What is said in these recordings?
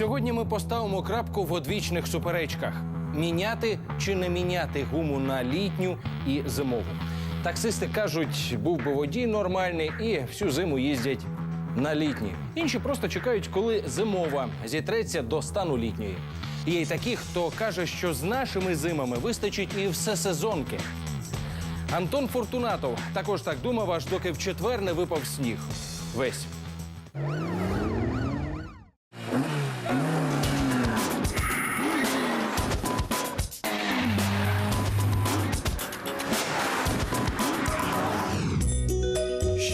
Сьогодні ми поставимо крапку в одвічних суперечках: міняти чи не міняти гуму на літню і зимову. Таксисти кажуть, був би водій нормальний і всю зиму їздять на літні. Інші просто чекають, коли зимова зітреться до стану літньої. Є й такі, хто каже, що з нашими зимами вистачить і всесезонки. Антон Фортунатов також так думав, аж доки в четвер не випав сніг. Весь.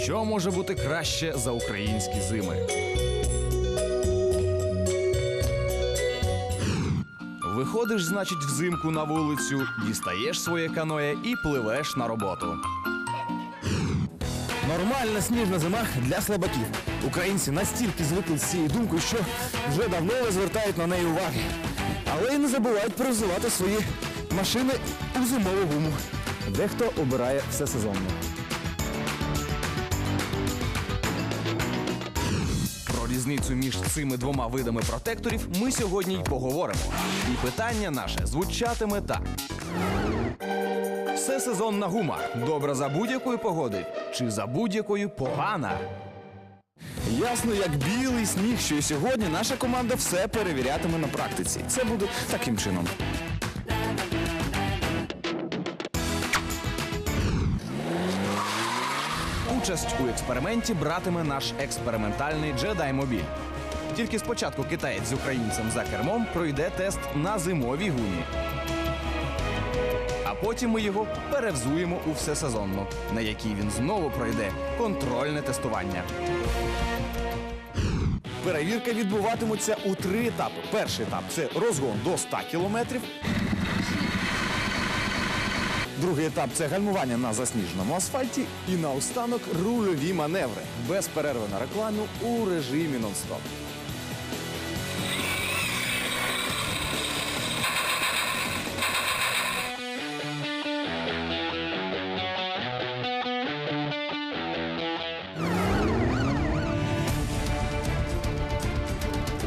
Що може бути краще за українські зими? Виходиш, значить, взимку на вулицю, дістаєш своє каноє і пливеш на роботу. Нормальна сніжна зима для слабаків. Українці настільки звикли з цією думкою, що вже давно не звертають на неї уваги. Але й не забувають перевзувати свої машини у зимову гуму. Дехто обирає всесезонно. Різницю між цими двома видами протекторів ми сьогодні й поговоримо. І питання наше звучатиме так. Всесезонна гума добра за будь-якої погоди чи за будь-якої погана? Ясно, як білий сніг, що і сьогодні наша команда все перевірятиме на практиці. Це буде таким чином. Участь у експерименті братиме наш експериментальний джедай-мобіль. Тільки спочатку китаєць з українцем за кермом пройде тест на зимовій гумі. А потім ми його перевзуємо у всесезонну, на якій він знову пройде контрольне тестування. Перевірка відбуватиметься у три етапи. Перший етап це розгон до 100 кілометрів. Другий етап це гальмування на засніженому асфальті. І наостанок рульові маневри без перерви на рекламу у режимі нон-стоп.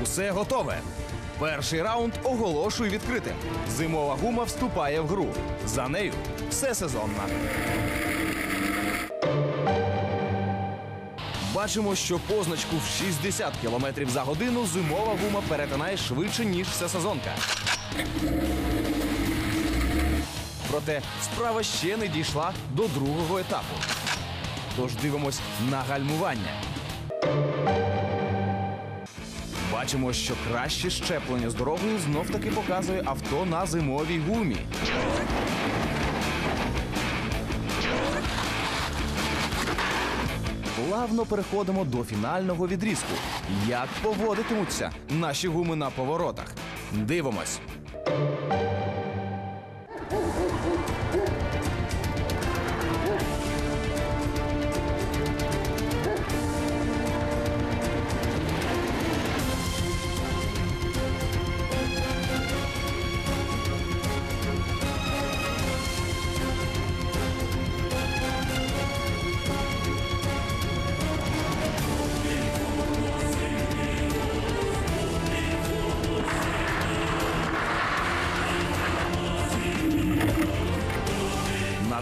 Усе готове. Перший раунд оголошую відкритим. Зимова гума вступає в гру. За нею все сезонна. Бачимо, що позначку в 60 км за годину зимова гума перетинає швидше, ніж всесезонка. Проте справа ще не дійшла до другого етапу. Тож дивимось на гальмування. Бачимо, що краще щеплення здоров'ю знов таки показує авто на зимовій гумі. Плавно переходимо до фінального відрізку. Як поводитимуться наші гуми на поворотах? Дивимось.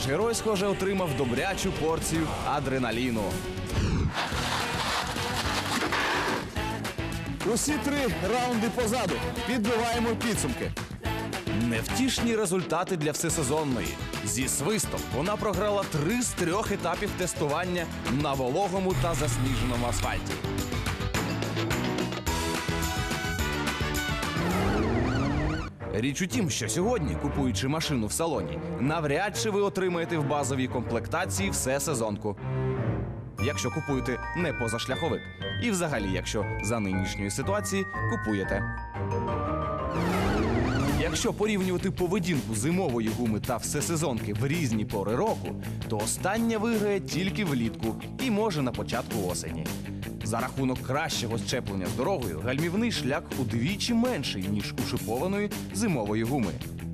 Наш герой, схоже, отримав добрячу порцію адреналіну. Усі три раунди позаду. Підбиваємо підсумки. Невтішні результати для всесезонної. Зі свистом вона програла три з трьох етапів тестування на вологому та засніженому асфальті. Річ у тім, що сьогодні, купуючи машину в салоні, навряд чи ви отримаєте в базовій комплектації все сезонку. Якщо купуєте не позашляховик, і взагалі, якщо за нинішньої ситуації купуєте. Якщо порівнювати поведінку зимової гуми та всесезонки в різні пори року, то остання виграє тільки влітку і може на початку осені. За рахунок кращого щеплення з дорогою гальмівний шлях удвічі менший, ніж у шипованої зимової гуми.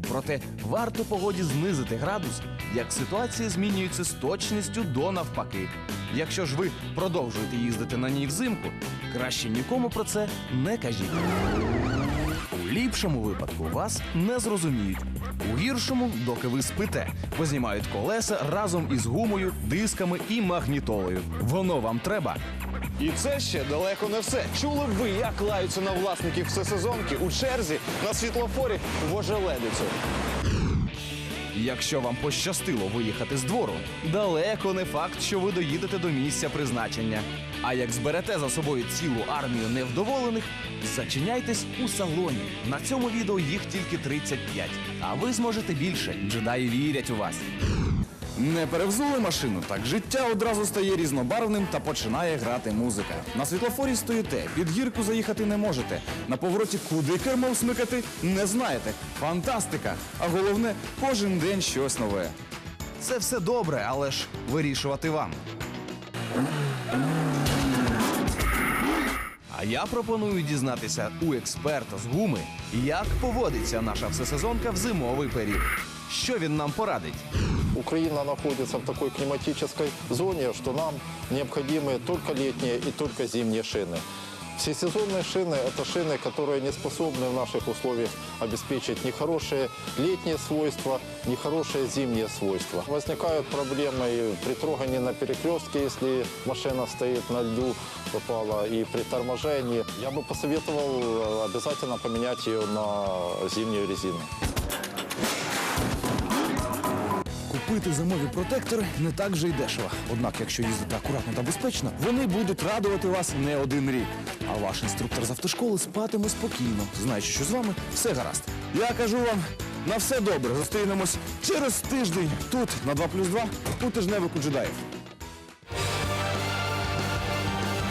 Проте варто погоді знизити градус, як ситуація змінюється з точністю до навпаки. Якщо ж ви продовжуєте їздити на ній взимку, краще нікому про це не кажіть. У ліпшому випадку вас не зрозуміють. У гіршому, доки ви спите, познімають колеса разом із гумою, дисками і магнітолою. Воно вам треба. І це ще далеко не все. Чули б ви, як лаються на власників всесезонки у черзі на світлофорі в ожеледицю. Якщо вам пощастило виїхати з двору, далеко не факт, що ви доїдете до місця призначення. А як зберете за собою цілу армію невдоволених, зачиняйтесь у салоні. На цьому відео їх тільки 35. А ви зможете більше. Джедаї вірять у вас. Не перевзули машину, так життя одразу стає різнобарвним та починає грати музика. На світлофорі стоїте, під гірку заїхати не можете. На повороті куди кермо смикати не знаєте. Фантастика! А головне, кожен день щось нове. Це все добре, але ж вирішувати вам. А я пропоную дізнатися у експерта з гуми, як поводиться наша всесезонка в зимовий період. Що він нам порадить? Украина находится в такой климатической зоне, что нам необходимы только летние и только зимние шины. Всесезонные шины – это шины, которые не способны в наших условиях обеспечить ни хорошие летние свойства, ни хорошие зимние свойства. Возникают проблемы и при трогании на перекрестке, если машина стоит на льду, попала, и при торможении. Я бы посоветовал э, обязательно поменять ее на зимнюю резину. Купити зимові протектори не так вже й дешево. Однак, якщо їздити акуратно та безпечно, вони будуть радувати вас не один рік. А ваш інструктор з автошколи спатиме спокійно, знаючи, що з вами все гаразд. Я кажу вам на все добре. Зустрінемось через тиждень тут на 2 плюс 2 у тижневику джедаїв.